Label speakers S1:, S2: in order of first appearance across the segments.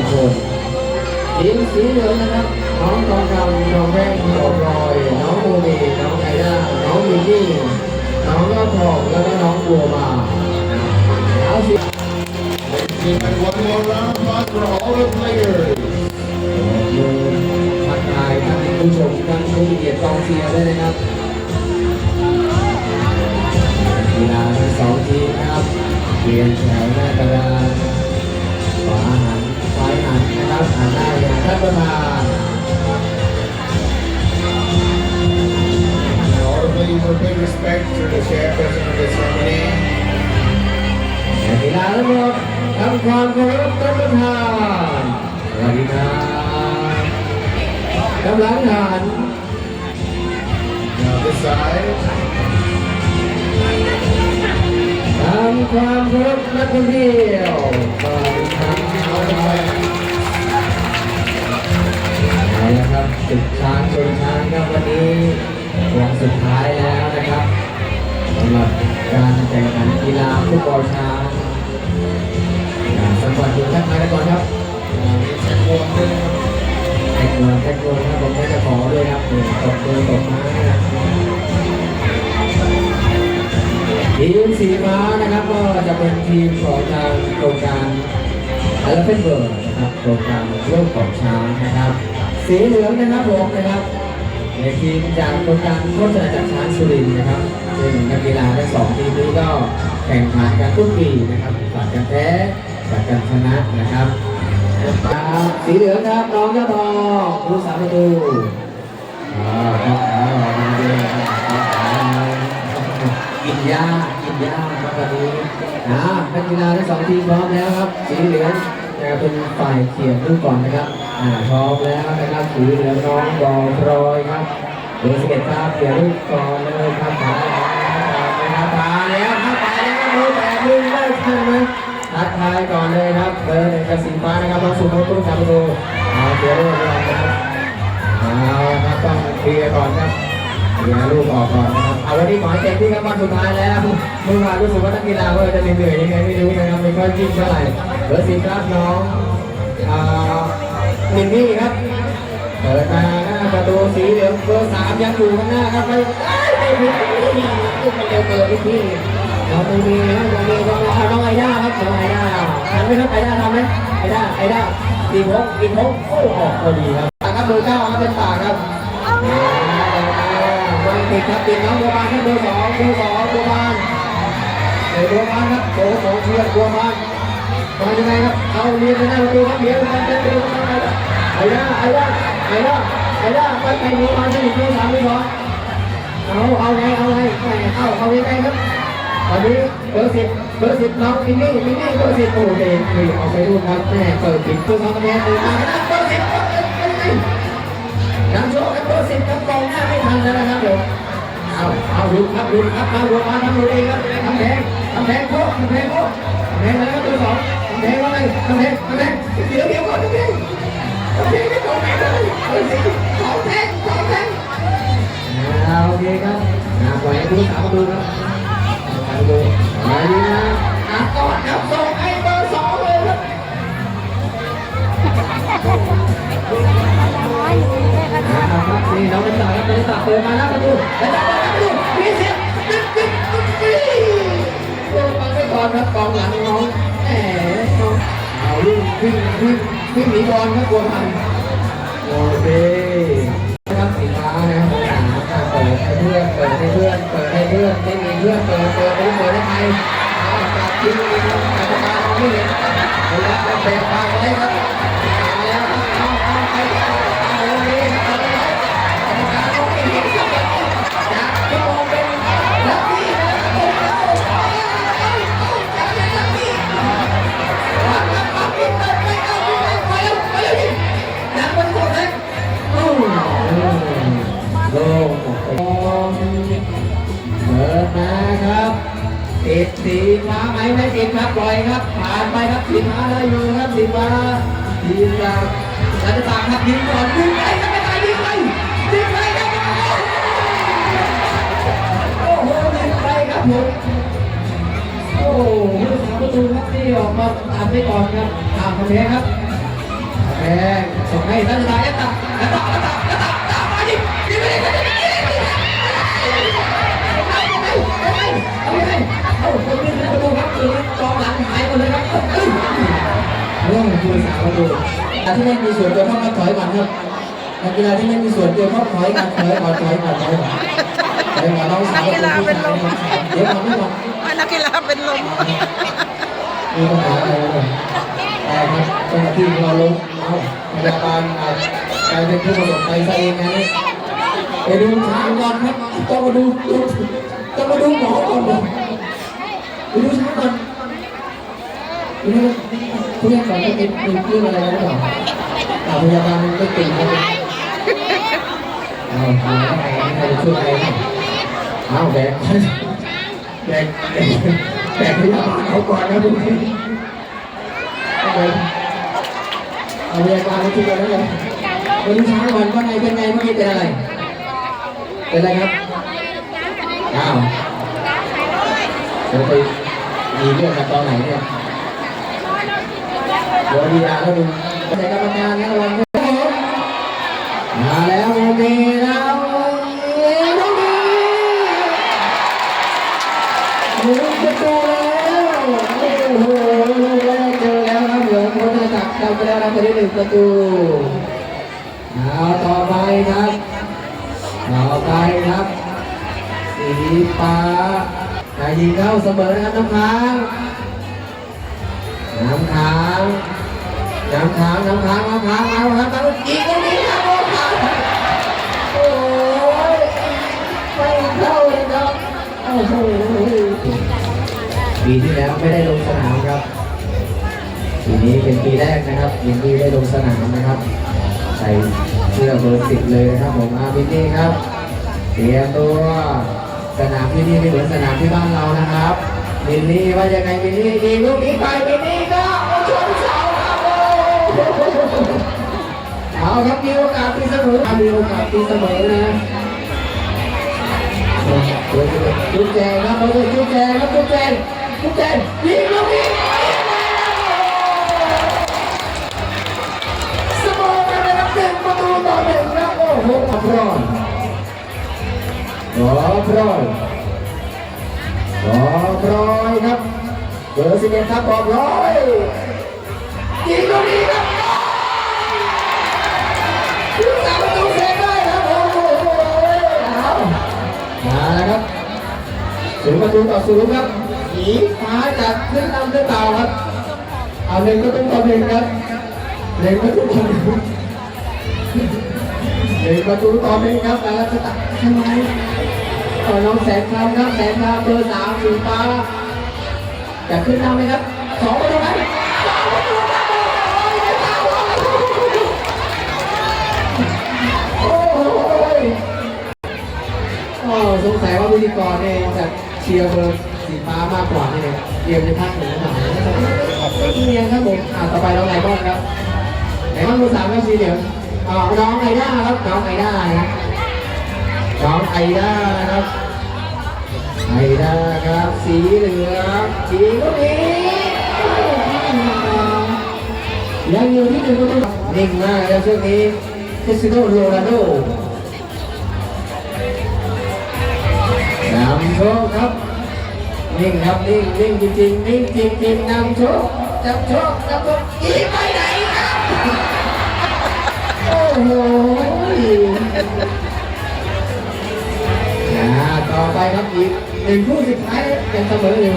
S1: งคลทีมสีเหลืองนะครับน้องทองคำน้องแป้งน้องพลอยน้องโมนีน้องไอด้าน้องมินนี่น้องยอดทองแล้วก็น้องบัวมาเอาสิ
S2: And one more round of applause for all the players.
S1: ทักทายท่านผู้ชมท่านผู้มีเกียรติกองเชียร์ด้วยนะครับกีฬาทั้งสองทีมนะครับเปลี่ยนแถวหน้ากระดาน นะครับหันหน้าอย่างท่านประธาน
S2: And all the players will pay respect to the chairperson of the ceremony.
S1: นักกีฬาทั้งหมดทำความเคารพท่านประธานสวัสดีครับกำลังหัน
S2: Now this side.
S1: ทำความเคารพนักท่องเที่ยวสวัสดีครับ ศึกช้างชนช้างครับวันนี้วันสุดท้ายแล้วนะครับสำหรับการแข่งขันกีฬาฟุตบอลช้างอ่าสังกัดทีมทักทายกันก่อนครับ
S2: It's a one thing.
S1: แท็กนวลแท็กนวลครับผมก็จะขอด้วยครับหนึ่งตบมือตบไม้นะครับทีมสีฟ้านะครับก็จะเป็นทีมของทางโครงการเอลเฟนเบิร์ดนะครับโครงการร่วมของช้างนะครับ สีเหลืองนะครับผมนะครับในทีมจากโครงการโฆษณาจากช้างสุรินนะครับซึ่งนักกีฬาทั้งสองทีมนี้ก็แข่งขันกันทุกปีนะครับผัดกันแพ้ผัดกันชนะนะครับครับสีเหลืองครับน้องยอดทองผู้สามประตูอ่าครับอ่ามาดีครับกินหญ้ากินหญ้าครับวันนี้อ่านักกีฬาทั้งสองทีมพร้อมแล้วครับ สีเหลืองจะเป็นฝ่ายเขียนลูกก่อนนะครับ พร้อมแล้วนะครับสีเหลือน้องบอลพรอยครับเบอร์สิบเอ็ดครับเขียลูกก่อนเลยครับมาแล้วครับมาแล้วครับไปแล้วครับมือแตะมือได้ทันไหมทักทายก่อนเลยครับเบอร์หนึ่งกระสีฟ้านะครับน้องสุภาตุ้งสามประตูเอาเขียลูกก่อนนะครับเอาครับต้องเคลียร์ก่อนครับเดี๋ยวลูกออกก่อนนะครับ เอาวันนี้ขอให้เต็มที่ครับวันสุดท้ายแล้วเมื่อวานรู้สึกว่านักกีฬาก็จะเหนื่อยยังไงไม่รู้นะครับไม่ค่อยจิ้มเท่าไหร่เบอร์สี่ครับน้องอ่า มินนี่ครับเปิดมาหน้าประตูสีเหลืองเบอร์สามยังอยู่ข้างหน้าครับไปไปไปมันเร็วเกินพี่พี่น้องตรงนี้นะตรงนี้น้องน้องไอด้าครับน้องไอด้าทำไหมครับไอด้าทำไหมไอด้าไอด้าตีพกตีพกโอ้ออกพอดีครับครับเบอร์เก้าครับเป็นปากครับบอลติดครับติดน้องบัวบานครับเบอร์สองเบอร์สองบัวบานเดี๋ยวบัวบานครับโอ้โหเชียร์บัวบานมายังไงครับเอาเรียนไปหน้าประตูครับเดี๋ยวมันจะเป็นไอ้ด้าไอ้ด้าไอ้ด้าไอ้ด้าไปไปบัวบานจะหยุดเบอสามไปก่อนเอาเอาไงเอาไงเอาเอายังไงครับตอนนี้เบอร์สิบเบอร์สิบน้องมินนี่มินนี่เบอร์สิบโอ้หเด็กคือเอาไปดูครับแม่เปิดปิดเพื่อทำคะแนนเลยมาเบอร์สิบเบอร์สิบเบอร์สิบน้ำโชคครับเบอร์สิบครับกองหน้าไม่ทันแล้วนะครับผมเอาเอาดูครับดูครับมาหัวมาทำดูเองครับทำแพงทำแพงโค้ทำแพงโค้ทำแพงมาแล้วตัวสองทำแพงว่าไงทำแพงทำแพงเดี๋ยวเดี๋ยวก่อนทำแพง ทำแพงไม่ตรงไหนเลยเบอร์สิบสองแพงสองแพงอ่าโอเคครับอ่าปล่อยให้ผู้สาวมาดูครับมาดูมาดีนะอะก่อนครับส่งให้เบอร์สองเลยครับอ่าครับนี่น้องเป็นตาครับเป็นตาเปิดมาหน้าประตูเป็นตาเปิดหน้าประตูมีเสียงตึ๊ดตึ๊ดตึ๊ดตึ๊ดโดนมาไม่ก่อนครับกองหลังน้องแหมน้องเอาวิ่งวิ่งวิ่ง วิ่งหนีบอลครับกลัวพัน รัฐบาลครับยิงก่อนยิงไปครับไม่ตายิงไปยิงไปครับโอ้โหยิงไปครับผมโอ้โหผู้สาประตูครับที่ออกมาตัดไปก่อนครับตามคะแนนครับแพงส่งให้ท่านชายตัดตัดตัดตัดตัดตัดมาดิดิไม่ได้ไม่ได้เอาไปเอาคนนี้ประตูครับคือกองหลังหายหมดเลยครับเฮ้ยเรื่องของผู้สาวประตู ที่ไม่มีส่วนเกี่ยวข้องกับถอยก่อนครับนักกีฬาที่ไม่มีส่วนเกี่ยวข้องถอยก่อนถอยก่อนถอยก่อนถอยก่อนถอยก่อนน้องสาวเดี๋ยวก่อนไม่ก่อน
S3: นักกีฬาเป็นลม
S1: มีปัญหาอะไรกันแต่ครับเจ้าหน้าที่เราลงเอาพยาบาลกลายเป็นผู้ประสบภัยซะเองนะเนี่ยไปดูช้างก่อนครับต้องมาดูต้องมาดูหมอก่อนเลยไปดูช้างก่อน ดูนะผู้ยังก่อนจะเป็นเป็นเรื่องอะไรนหรือเปล่าอ่าพยาบาลมันไม่ติดนะเอาเอาเอาใครจะช่วยใครเอาแบกแบกแบกพยาบาลเอาก่อนนะทุกคนเอาไปเอาเรียกมาให้ทุกคนแล้วเลยวันนี้ช้างวันว่าไงเป็นไงเมื่อกี้เป็นอะไรเป็นอะไรครับอ้าวเดี๋ยวไปมีเรื่องกันตอนไหนเนี่ย เดี๋ยวดีอาแล้วดูใส่กรรมการนะระวังด้วยครับผมมาแล้วโมเมแล้วโมเมหนึ่งประตูแล้วโอ้โหลูกแรกเจอแล้วครับเหลืองพุทธศักทำไปแล้วครับตอนนี้หนึ่งประตูเอาต่อไปครับต่อไปครับสีฟ้าจะยิงเข้าเสมอนะครับน้ำค้างน้ำค้าง น้ำค้างน้ำค้างน้ำค้างเอาครับเอาอีกตรงนี้ครับโอ้ยไม่เข้าเลยครับโอ้โหปีที่แล้วไม่ได้ลงสนามครับปีนี้เป็นปีแรกนะครับยินดีได้ลงสนามนะครับ ใส่เสื้อเบอร์สิบเลยนะครับผมอาบินนี่ครับเตรียมตัวสนามที่นี่ไม่เหมือนสนามที่บ้านเรานะครับมินนี่ว่ายังไงมินนี่ยิงลูกนี้ไปมินนี่ก็ เอาครับมีโอกาสตีเสมอมีโอกาสตีเสมอนะจุ๊บแจงครับเราเลยจุ๊บแจงครับจุ๊บแจงจุ๊บแจงยิงลูกนี้เสมอกันนะครับหนึ่งประตูต่อหนึ่งครับโอ้โหอับร้อนรอพร้อยรอพร้อยครับเบอร์สิบเอ็ดครับบอกร้อยยิ ประตูต่อศูนย์ครับสีฟ้าจะขึ้นนำหรือเปล่าครับเอาหนึ่งประตูต่อหนึ่งครับหนึ่งประตูต่อหนึ่งหนึ่งประตูต่อหนึ่งครับแล้วจะตัดทำไมต่อน้องแสนคำครับแสนคำเบอร์สามสีฟ้าจะขึ้นนำไหมครับสองประตูไหมสงประตูครับโอ้โหโอ้สงสัยว่าพิธีกรเนี่ยจะ ชียร์เบอร์สีฟ้ามากกว่านี่เตรียมในภาคเหนือหน่อยนี่ยังครับผมอ่าต่อไปน้องไนบอนครับไหนบอนเบอร์สามครับสีเหลืองอ่าน้องไอด้าครับน้องไอด้านะน้องไอด้านะครับไอด้าครับ สีเหลืองสีลูกนี้ยังอยู่ที่หนึ่งประตูนิ่งมากแล้วช่วงนี้คริสเตียโนโรนัลโด นิ่งครับนิ่งนิ่งจริงๆนิ่งจริงๆนำโชคจับโชคจับโชคอีไปไหนครับโอ้โหต่อไปครับอีกหนึ่งคู่สุดท้ายเป็นเสมออยู่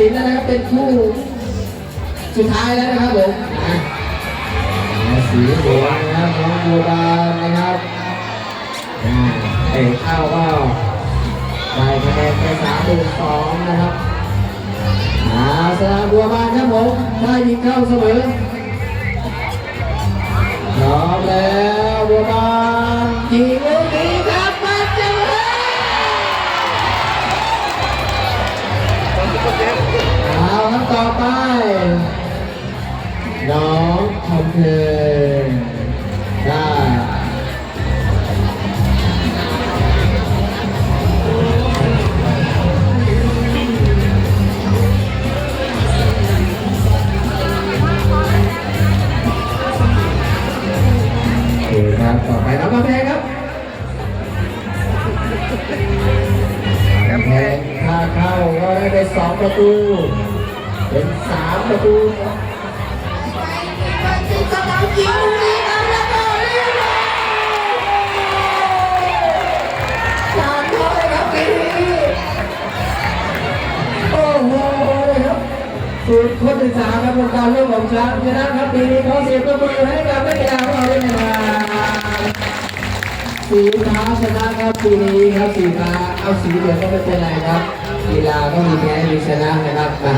S1: สินแล้วนะครับเป็นคู่สุดท้ายแล้วนะครับผมนะสีหลืองนะครับน้องบัวบานนะครับอ่าเตะเข้าก็ได้คะแนนไปสามต่อสองนะครับอาสนามบัวบานครับผมถ้ายิงเข้าเสมอพร้อมแล้วบัวบานาครับวงการเล่นของช้างชนะครับปีนี้ขอเสียงปรบมือให้กับนักกีฬาของเราด้วยนะครับสีฟ้าชนะครับปีนี้ครับสีฟ้าเอาสีเหลืองก็ไม่เป็นไรครับกีฬาก็มีแพ้มีชนะนะครับมา